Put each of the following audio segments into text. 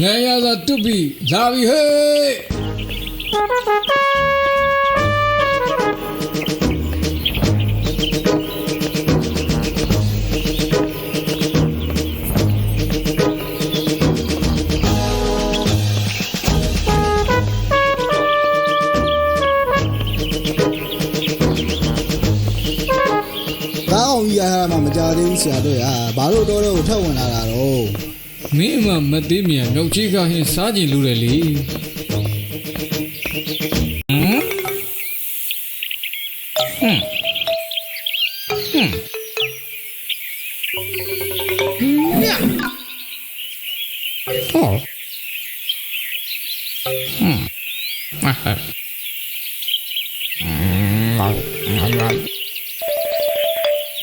ငယ်ရသာတွတ်ပြီးလာပြီဟေးကားအောင်ကြီးရထားတာမှမကြသေးဘူးဆရာတို့ရဘာလို့တော့တော့ထက်ဝင်လာတာတော့ မင်းအမမသေးမြန်မြောက်ချီကဟင်းစားကြည့်လို့တယ်လေဟမ်ဟမ်ဟမ်ဟမ်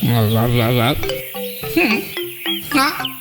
လာလာလာဟာ Ah. Ah.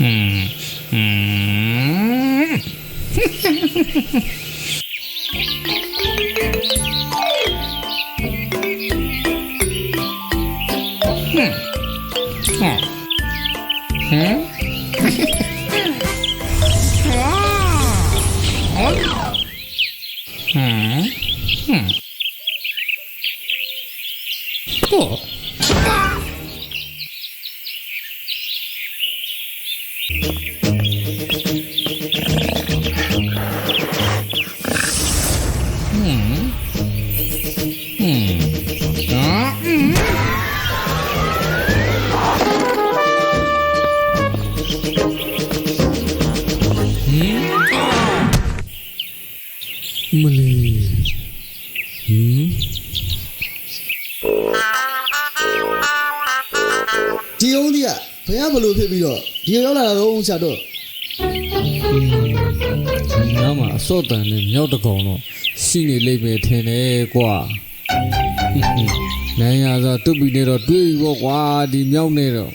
음. 음. မလီဟင်ဒီအောင်ကြီးကဘယ်ကဘလို့ဖြစ်ပြီးတော့ ဒီရောက်လာတာတော့ဆရာတို့ဒီနားမှာအစော့တန်နဲ့မြောက်တကောင်တော့ရှိနေလိမ့်မယ်ထင်တယ်ကွာဟွန်းဟွန်းနိုင်ရသာတွတ်ပြီးနေတော့တွေးပြီပေါ့ကွာဒီမြောက်နေတော့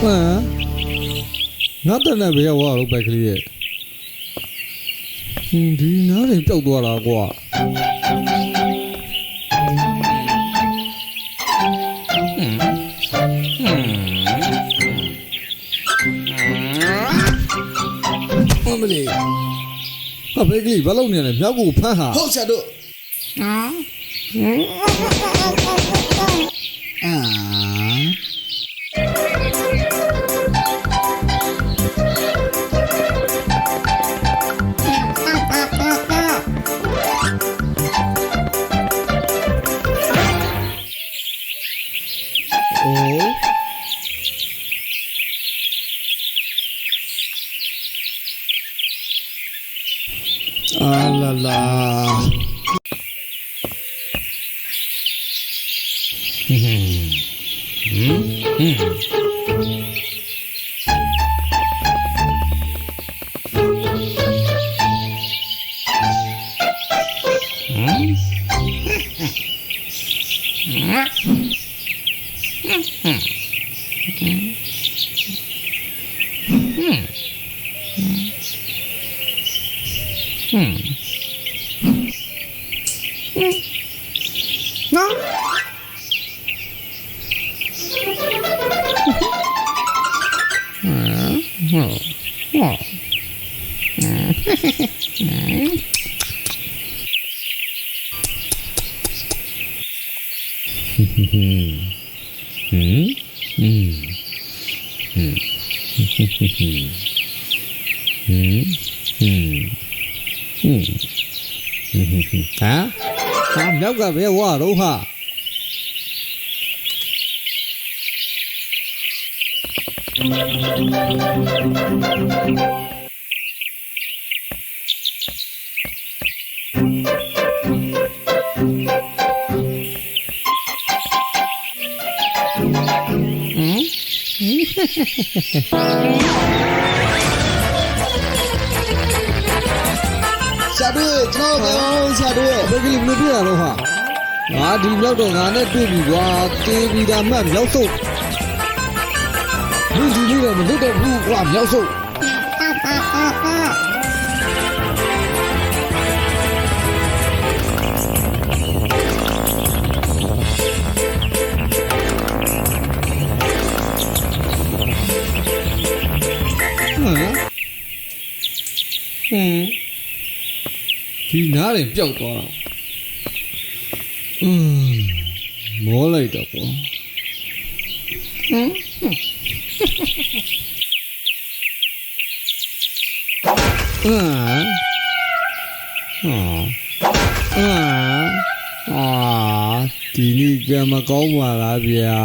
ဟမ်ငါတနဲ့ဘယ်ရောက်သွားတော့ပိုက်ကလေးရဲ့ဟင်းဒီနားတွေပျောက်သွားတာကွာဟမ်ဟမ်အမလေးဟာဘယ်ကလေးဘာလုပ်နေလဲမြောက်ကိုဖမ်းဟာဟုတ်ဆရာတို့အာအိုး à là là Mm-hmm. না হ্যাঁ ဟောဟမ်ဟမ်ဟမ်ဟမ်ဟမ်ဟမ်ဟမ်ဟာဟာမြောက်ကဘယ်ဝါတော့ဟာဆ ရာတို့ကျွန်တော်ကောဆရာတို့ရဲ့ ဘယ်ကလေးဘယ်လိုတွေ့ရတော့ဟာငါဒီမြောက်တော့ငါနဲ့တွေ့ပြီကွာတေးပြီးတာမှတ်မြောက်စုပ်လူဒီလေးတော့မလွတ်တော့ဘူးကွာမြောက်စုပ်ဟမ်ဟမ် ဒီနားရင်ပျောက်သွားတော့อืมမောလိုက်တော့ပေါ့ဟမ်ဟမ်အာအာအာဒီနေ့ကမကောင်းပါလားဗျာ